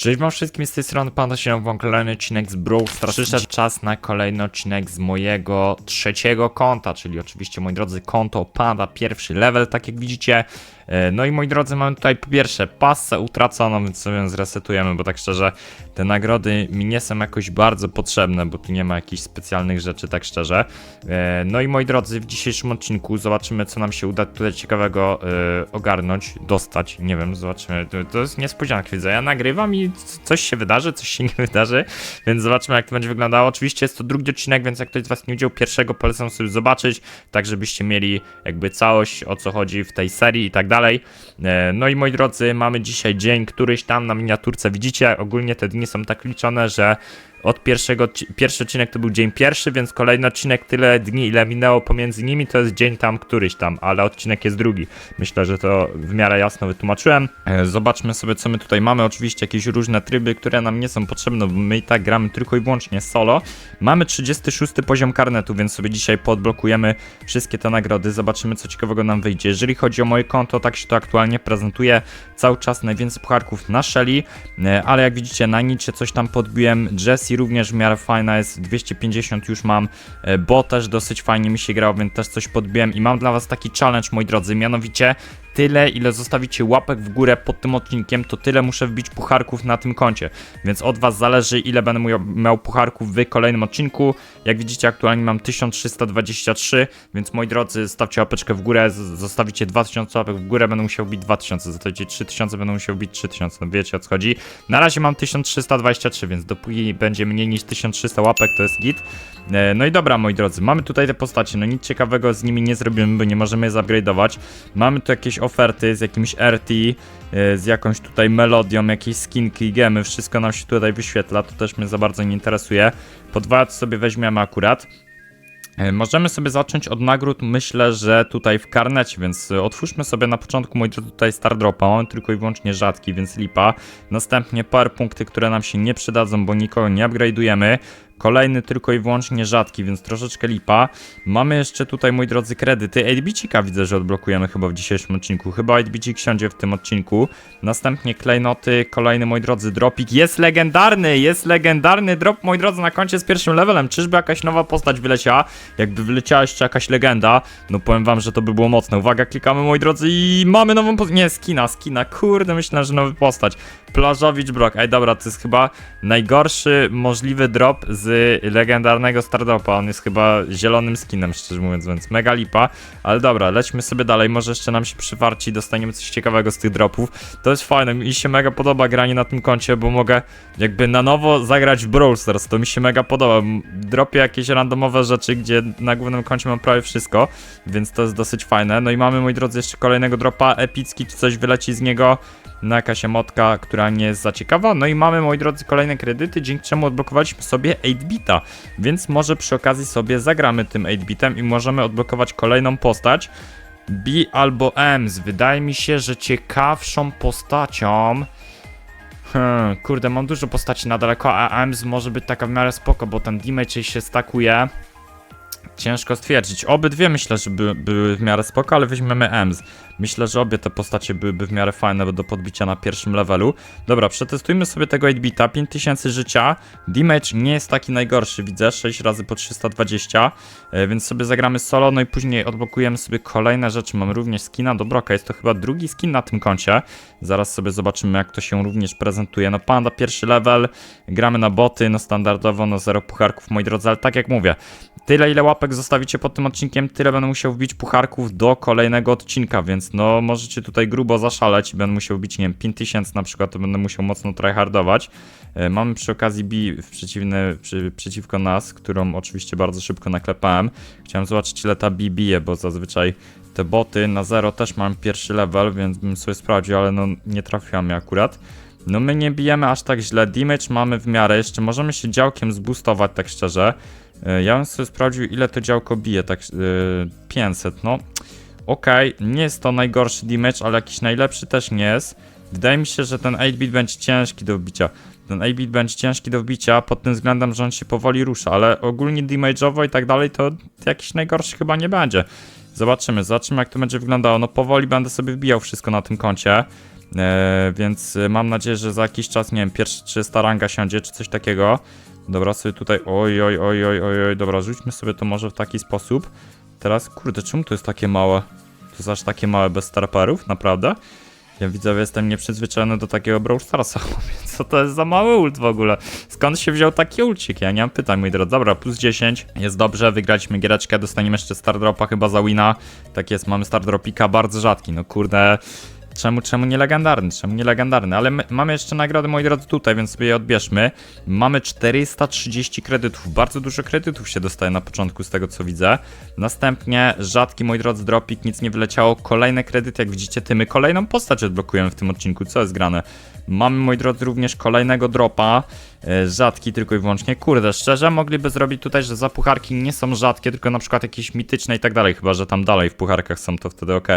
Cześć wam wszystkim, z tej strony Panda się wam kolejny odcinek z Brawl Stars. Przyszedł czas na kolejny odcinek z mojego trzeciego konta, czyli oczywiście, moi drodzy, konto Panda, pierwszy level, tak jak widzicie. E, No i moi drodzy, mamy tutaj po pierwsze pasę utraconą, więc sobie ją zresetujemy, bo tak szczerze, te nagrody mi nie są jakoś bardzo potrzebne, bo tu nie ma jakichś specjalnych rzeczy, tak szczerze. E, No i moi drodzy, w dzisiejszym odcinku zobaczymy, co nam się uda tutaj ciekawego e, ogarnąć, dostać, nie wiem, zobaczymy. To, jest niespodzianka, widzę. Ja nagrywam i coś się wydarzy, coś się nie wydarzy, więc zobaczymy, jak to będzie wyglądało. Oczywiście jest to drugi odcinek, więc jak ktoś z Was nie widział pierwszego, polecam sobie zobaczyć, tak żebyście mieli jakby całość, o co chodzi w tej serii i tak dalej. E, No i moi drodzy, mamy dzisiaj dzień, któryś tam na miniaturce widzicie. Ogólnie te dni są tak liczone, że od pierwszego, pierwszy odcinek to był dzień pierwszy, więc kolejny odcinek tyle dni, ile minęło pomiędzy nimi, to jest dzień tam któryś tam, ale odcinek jest drugi. Myślę, że to w miarę jasno wytłumaczyłem. E, Zobaczmy sobie, co my tutaj mamy. Oczywiście jakieś różne tryby, które nam nie są potrzebne, bo my i tak gramy tylko i wyłącznie solo. Mamy 36 poziom karnetu, więc sobie dzisiaj podblokujemy wszystkie te nagrody. Zobaczymy, co ciekawego nam wyjdzie. Jeżeli chodzi o moje konto, tak się to aktualnie prezentuje. Cały czas najwięcej pucharków na Shelly, e, ale jak widzicie, na nicie coś tam podbiłem. Jessie również w miarę fajna jest, 250 już mam, e, bo też dosyć fajnie mi się grało, więc też coś podbiłem i mam dla was taki challenge, moi drodzy, mianowicie tyle, ile zostawicie łapek w górę pod tym odcinkiem, to tyle muszę wbić pucharków na tym koncie. Więc od Was zależy, ile będę miał, pucharków w kolejnym odcinku. Jak widzicie, aktualnie mam 1323, więc moi drodzy, stawcie łapeczkę w górę, zostawicie 2000 łapek w górę, będę musiał wbić 2000, zostawicie 3000, będę musiał wbić 3000, no wiecie o co chodzi. Na razie mam 1323, więc dopóki będzie mniej niż 1300 łapek, to jest git. E, No i dobra, moi drodzy, mamy tutaj te postacie, no nic ciekawego z nimi nie zrobimy, bo nie możemy je zupgrade'ować. Mamy tu jakieś oferty z jakimś RT, e, z jakąś tutaj melodią, jakieś skinki gemy, wszystko nam się tutaj wyświetla, to też mnie za bardzo nie interesuje. Podwajać sobie weźmiemy akurat. E, Możemy sobie zacząć od nagród, myślę, że tutaj w karnecie, więc otwórzmy sobie na początku, drodzy, tutaj Star Dropa, mamy tylko i wyłącznie rzadki, więc lipa. Następnie par punkty, które nam się nie przydadzą, bo nikogo nie upgrade'ujemy. Kolejny tylko i wyłącznie rzadki, więc troszeczkę lipa. Mamy jeszcze tutaj, moi drodzy, kredyty. 8 widzę, że odblokujemy chyba w dzisiejszym odcinku. Chyba 8 siądzie w tym odcinku. Następnie klejnoty, kolejny, moi drodzy, dropik. Jest legendarny, jest legendarny drop, moi drodzy, na koncie z pierwszym levelem. Czyżby jakaś nowa postać wyleciała? Jakby wyleciała jeszcze jakaś legenda, no powiem wam, że to by było mocne. Uwaga, klikamy, moi drodzy, i mamy nową postać. Nie, skina, skina, kurde, myślę, że nowy postać. Plażowicz Brock. Ej, dobra, to jest chyba najgorszy możliwy drop z legendarnego Stardopa. On jest chyba zielonym skinem, szczerze mówiąc, więc mega lipa. Ale dobra, lećmy sobie dalej. Może jeszcze nam się przywarci i dostaniemy coś ciekawego z tych dropów. To jest fajne. Mi się mega podoba granie na tym koncie, bo mogę jakby na nowo zagrać w Brawl Stars. To mi się mega podoba. Dropię jakieś randomowe rzeczy, gdzie na głównym koncie mam prawie wszystko, więc to jest dosyć fajne. No i mamy, moi drodzy, jeszcze kolejnego dropa epicki, czy coś wyleci z niego na jakaś emotka, która nie jest za ciekawa. No i mamy, moi drodzy, kolejne kredyty, dzięki czemu odblokowaliśmy sobie 8-bita, więc może przy okazji sobie zagramy tym 8-bitem i możemy odblokować kolejną postać. B albo Ems. Wydaje mi się, że ciekawszą postacią. Hmm, kurde, mam dużo postaci na daleko, a Ems może być taka w miarę spoko, bo ten damage się stakuje. Ciężko stwierdzić. Obydwie myślę, że by, były w miarę spoko, ale weźmiemy Ems. Myślę, że obie te postacie byłyby w miarę fajne do podbicia na pierwszym levelu. Dobra, przetestujmy sobie tego 8-bita. 5000 życia. Damage nie jest taki najgorszy, widzę. 6 razy po 320. E, więc sobie zagramy solo, no i później odblokujemy sobie kolejne rzeczy. Mamy również skina do Broka. Jest to chyba drugi skin na tym koncie. Zaraz sobie zobaczymy, jak to się również prezentuje. No panda pierwszy level. Gramy na boty, no standardowo, no zero pucharków, moi drodzy, ale tak jak mówię, Tyle ile łapek zostawicie pod tym odcinkiem, tyle będę musiał wbić pucharków do kolejnego odcinka, więc no możecie tutaj grubo zaszaleć i będę musiał wbić, nie wiem, 5000 na przykład, to będę musiał mocno tryhardować. E, Mamy przy okazji B przeciwny, przy, przeciwko nas, którą oczywiście bardzo szybko naklepałem. Chciałem zobaczyć ile ta B bije, bo zazwyczaj te boty na zero też mam pierwszy level, więc bym sobie sprawdził, ale no nie trafiła mnie akurat. No my nie bijemy aż tak źle, damage mamy w miarę, jeszcze możemy się działkiem zboostować tak szczerze. E, Ja bym sobie sprawdził, ile to działko bije, tak yy, 500, no. Okej, nie jest to najgorszy damage, ale jakiś najlepszy też nie jest. Wydaje mi się, że ten 8-bit będzie ciężki do wbicia. Ten 8-bit będzie ciężki do wbicia pod tym względem, że on się powoli rusza, ale ogólnie damage'owo i tak dalej to jakiś najgorszy chyba nie będzie. Zobaczymy, zobaczymy jak to będzie wyglądało. No powoli będę sobie wbijał wszystko na tym koncie. E, więc e, mam nadzieję, że za jakiś czas, nie wiem, pierwsza 300 ranga siądzie, czy coś takiego. Dobra, sobie tutaj, oj, oj, oj, oj, oj, oj, dobra, rzućmy sobie to może w taki sposób. Teraz, kurde, czemu to jest takie małe? To jest aż takie małe bez starperów, naprawdę? Ja widzę, że jestem nieprzyzwyczajony do takiego Brawl Starsa, co to jest za mały ult w ogóle? Skąd się wziął taki ulcik? Ja nie mam pytań, moi drodzy. Dobra, plus 10, jest dobrze, wygraliśmy giereczkę, dostaniemy jeszcze Stardropa chyba za wina. Tak jest, mamy Stardropika, bardzo rzadki, no kurde... Czemu, czemu nie legendarny? Czemu nie legendarny? Ale my, mamy jeszcze nagrody, moi drodzy, tutaj, więc sobie je odbierzmy. Mamy 430 kredytów. Bardzo dużo kredytów się dostaje na początku, z tego co widzę. Następnie rzadki, moi drodzy, dropik, nic nie wyleciało. Kolejne kredyty, jak widzicie, tymy. Kolejną postać odblokujemy w tym odcinku. Co jest grane? Mamy, moi drodzy, również kolejnego dropa. E, Rzadki tylko i wyłącznie. Kurde, szczerze, mogliby zrobić tutaj, że za pucharki nie są rzadkie, tylko na przykład jakieś mityczne i tak dalej. Chyba, że tam dalej w pucharkach są, to wtedy ok.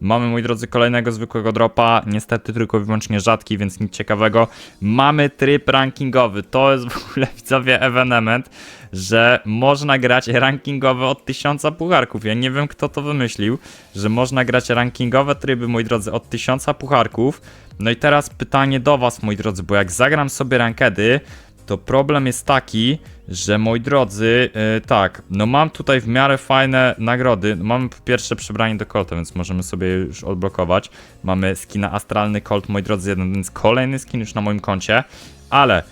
Mamy, moi drodzy, kolejnego zwykłego dropa. Niestety tylko i wyłącznie rzadki, więc nic ciekawego. Mamy tryb rankingowy. To jest w ogóle, widzowie, evenement, że można grać rankingowe od 1000 pucharków. Ja nie wiem, kto to wymyślił, że można grać rankingowe tryby, moi drodzy, od 1000 pucharków. No i teraz pytanie do was, moi drodzy, bo jak zagram sobie rankedy, to problem jest taki, że moi drodzy, yy, tak, no mam tutaj w miarę fajne nagrody. Mamy pierwsze przebranie do Colta, więc możemy sobie już odblokować. Mamy skina Astralny Colt, moi drodzy, jeden, więc kolejny skin już na moim koncie, ale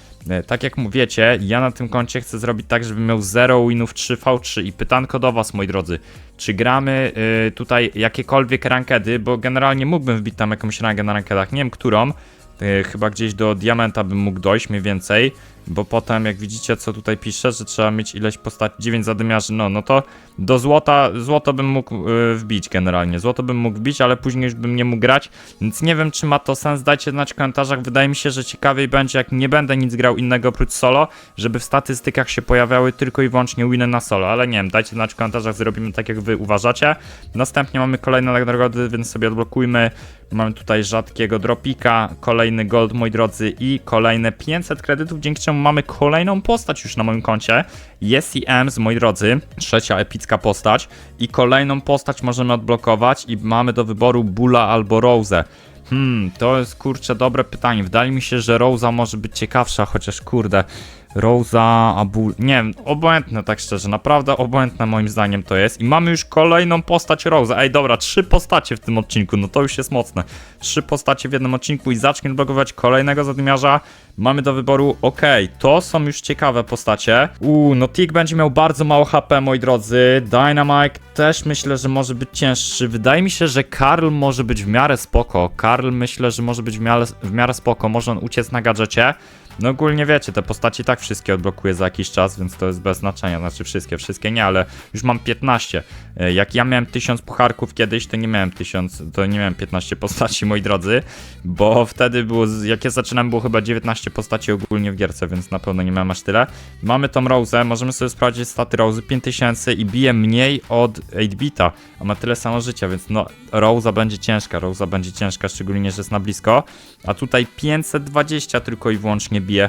Tak jak mówicie, ja na tym koncie chcę zrobić tak, żeby miał 0 winów 3v3 i pytanko do was, moi drodzy, czy gramy y, tutaj jakiekolwiek rankedy, bo generalnie mógłbym wbić tam jakąś rangę na rankedach, nie wiem którą, y, chyba gdzieś do diamenta bym mógł dojść mniej więcej, bo potem jak widzicie co tutaj pisze, że trzeba mieć ileś postaci, 9 zadymiarzy, no, no to do złota, złoto bym mógł y, wbić generalnie, złoto bym mógł wbić, ale później już bym nie mógł grać, więc nie wiem czy ma to sens, dajcie znać w komentarzach, wydaje mi się, że ciekawiej będzie jak nie będę nic grał innego oprócz solo, żeby w statystykach się pojawiały tylko i wyłącznie winy na solo, ale nie wiem, dajcie znać w komentarzach, zrobimy tak jak wy uważacie. Następnie mamy kolejne nagrody, więc sobie odblokujmy. Mamy tutaj rzadkiego dropika, kolejny gold, moi drodzy, i kolejne 500 kredytów, dzięki czemu mamy kolejną postać już na moim koncie. Jest i Ems, moi drodzy, trzecia epicka postać i kolejną postać możemy odblokować i mamy do wyboru Bula albo Rose. Hmm, to jest kurczę dobre pytanie. Wydaje mi się, że Rosa może być ciekawsza, chociaż kurde. Rosa, Abul. Nie wiem, obojętne tak szczerze, naprawdę obojętne moim zdaniem to jest. I mamy już kolejną postać Rosa. Ej, dobra, trzy postacie w tym odcinku, no to już jest mocne. Trzy postacie w jednym odcinku i zacznie blokować kolejnego zadymiarza. Mamy do wyboru, okej, to są już ciekawe postacie. Uuu, no Tick będzie miał bardzo mało HP, moi drodzy. Dynamite też myślę, że może być cięższy. Wydaje mi się, że Karl może być w miarę spoko. Karl myślę, że może być w miarę, w miarę spoko. Może on uciec na gadżecie. No ogólnie wiecie, te postaci tak wszystkie odblokuję za jakiś czas, więc to jest bez znaczenia. Znaczy wszystkie, wszystkie nie, ale już mam 15. E, Jak ja miałem 1000 pucharków kiedyś, to nie miałem 1000, to nie miałem 15 postaci, moi drodzy, bo wtedy było, jak ja zaczynałem, było chyba 19 postaci ogólnie w gierce, więc na pewno nie miałem aż tyle. Mamy tą Rose, możemy sobie sprawdzić staty Rose, 5000 i bije mniej od 8-bita, a ma tyle samo życia, więc no, Rosa będzie ciężka, Rosa będzie ciężka, szczególnie, że jest na blisko, a tutaj 520 tylko i wyłącznie bije.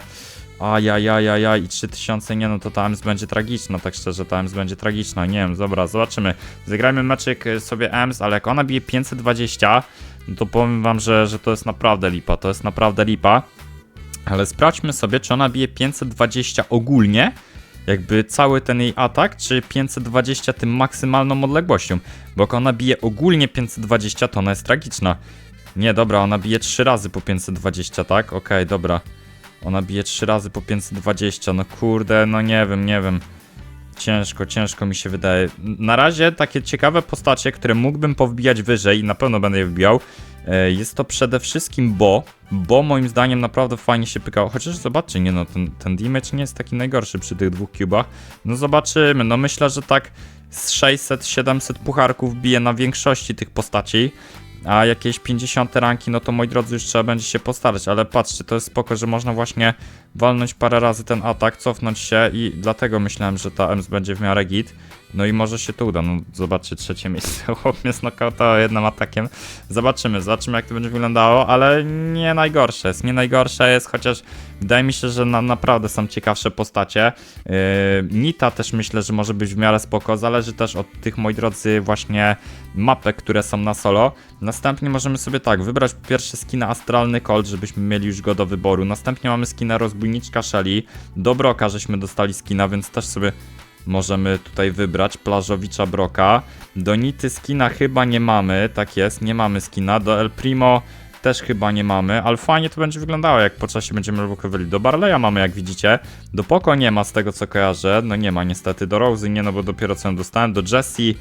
Ajajajajaj i 3000, nie no to ta będzie tragiczna, tak szczerze, ta będzie tragiczna, nie wiem, dobra, zobaczymy. Zagrajmy meczyk y, sobie EMS, ale jak ona bije 520, no to powiem wam, że, że to jest naprawdę lipa, to jest naprawdę lipa. Ale sprawdźmy sobie, czy ona bije 520 ogólnie, jakby cały ten jej atak, czy 520 tym maksymalną odległością. Bo jak ona bije ogólnie 520, to ona jest tragiczna. Nie, dobra, ona bije 3 razy po 520, tak? Okej, dobra. Ona bije 3 razy po 520, no kurde, no nie wiem, nie wiem. Ciężko, ciężko mi się wydaje. Na razie takie ciekawe postacie, które mógłbym powbijać wyżej i na pewno będę je wbijał. e, Jest to przede wszystkim Bo. Bo moim zdaniem naprawdę fajnie się pykało. Chociaż zobaczcie, nie no, ten, ten damage nie jest taki najgorszy przy tych dwóch cubach. No zobaczymy, no myślę, że tak z 600-700 pucharków bije na większości tych postaci. A jakieś 50 ranki, no to moi drodzy, już trzeba będzie się postarać, ale patrzcie, to jest spoko, że można właśnie walnąć parę razy ten atak, cofnąć się i dlatego myślałem, że ta EMS będzie w miarę git. No i może się to uda. No zobaczcie, trzecie miejsce. Chłop mnie znokautował jednym atakiem. Zobaczymy, zobaczymy jak to będzie wyglądało, ale nie najgorsze jest. Nie najgorsze jest, chociaż wydaje mi się, że na, naprawdę są ciekawsze postacie. Yy, Nita też myślę, że może być w miarę spoko. Zależy też od tych, moi drodzy, właśnie mapek, które są na solo. Następnie możemy sobie tak, wybrać po pierwsze skina Astralny Colt, żebyśmy mieli już go do wyboru. Następnie mamy skina Rozbójniczka Shelly. Do Broka żeśmy dostali skina, więc też sobie możemy tutaj wybrać. Plażowicza Broka. Do Nity skina chyba nie mamy, tak jest, nie mamy skina. Do El Primo też chyba nie mamy, ale fajnie to będzie wyglądało, jak po czasie będziemy lubokowali. Do Barleya mamy, jak widzicie. Do Poko nie ma, z tego co kojarzę. No nie ma niestety. Do Rosy nie, no bo dopiero co ją dostałem. Do Jessie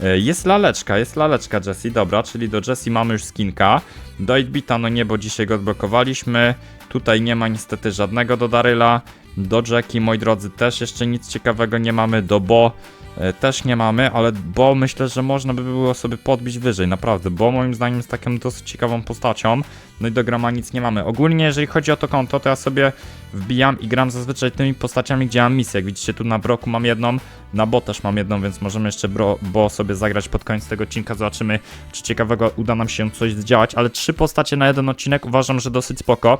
E, Jest laleczka, jest laleczka Jessie, dobra, czyli do Jessie mamy już skinka. Do 8-bita, no nie, bo dzisiaj go odblokowaliśmy. Tutaj nie ma niestety żadnego do Daryla. Do Jackie, moi drodzy, też jeszcze nic ciekawego nie mamy. Do Bo e, też nie mamy, ale Bo myślę, że można by było sobie podbić wyżej, naprawdę. Bo moim zdaniem jest taką dosyć ciekawą postacią. No i do grama nic nie mamy. Ogólnie, jeżeli chodzi o to konto, to ja sobie wbijam i gram zazwyczaj tymi postaciami, gdzie mam misję. Jak widzicie, tu na Broku mam jedną, na Bo też mam jedną, więc możemy jeszcze bro, Bo sobie zagrać pod koniec tego odcinka. Zobaczymy, czy ciekawego uda nam się coś zdziałać. Ale trzy postacie na jeden odcinek uważam, że dosyć spoko.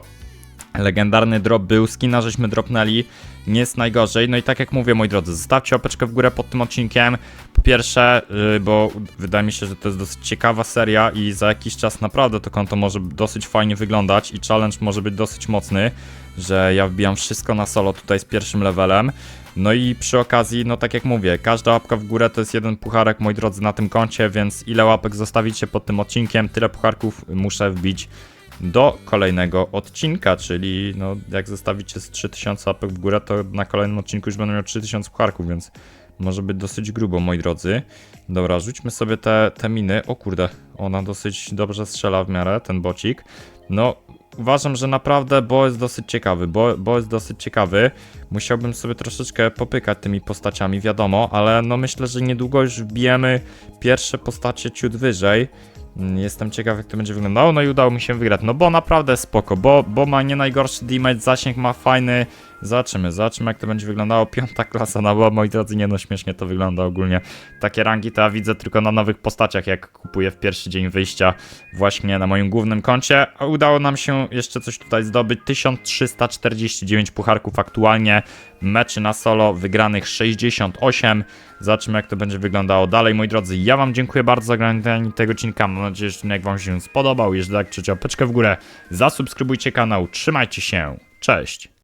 Legendarny drop był, skina żeśmy dropnęli, nie jest najgorzej. No i tak jak mówię, moi drodzy, zostawcie opeczkę w górę pod tym odcinkiem. Po pierwsze, yy, bo wydaje mi się, że to jest dosyć ciekawa seria i za jakiś czas naprawdę to konto może dosyć fajnie wyglądać i challenge może być dosyć mocny, że ja wbijam wszystko na solo tutaj z pierwszym levelem. No i przy okazji, no tak jak mówię, każda łapka w górę to jest jeden pucharek, moi drodzy, na tym koncie, więc ile łapek zostawicie pod tym odcinkiem, tyle pucharków muszę wbić do kolejnego odcinka, czyli no jak zostawicie z 3000 łapek w górę, to na kolejnym odcinku już będę miał 3000 pucharków, więc może być dosyć grubo, moi drodzy. Dobra, rzućmy sobie te, te miny. O kurde, ona dosyć dobrze strzela w miarę, ten bocik. No, uważam, że naprawdę Bo jest dosyć ciekawy, Bo, Bo jest dosyć ciekawy. Musiałbym sobie troszeczkę popykać tymi postaciami, wiadomo, ale no myślę, że niedługo już wbijemy pierwsze postacie ciut wyżej. Mm, Jestem ciekaw, jak to będzie wyglądało. No i udało mi się wygrać. No bo naprawdę spoko, bo, bo ma nie najgorszy damage, zasięg ma fajny. Zobaczymy, zobaczymy jak to będzie wyglądało. Piąta klasa, no bo moi drodzy, nie no śmiesznie to wygląda ogólnie. Takie rangi to ja widzę tylko na nowych postaciach, jak kupuję w pierwszy dzień wyjścia właśnie na moim głównym koncie. A udało nam się jeszcze coś tutaj zdobyć. 1349 pucharków aktualnie. Meczy na solo wygranych 68. Zobaczymy jak to będzie wyglądało dalej, moi drodzy. Ja wam dziękuję bardzo za oglądanie tego odcinka. Mam nadzieję, że odcinek wam się spodobał. Jeżeli tak, krzyczcie opeczkę w górę. Zasubskrybujcie kanał. Trzymajcie się. Cześć.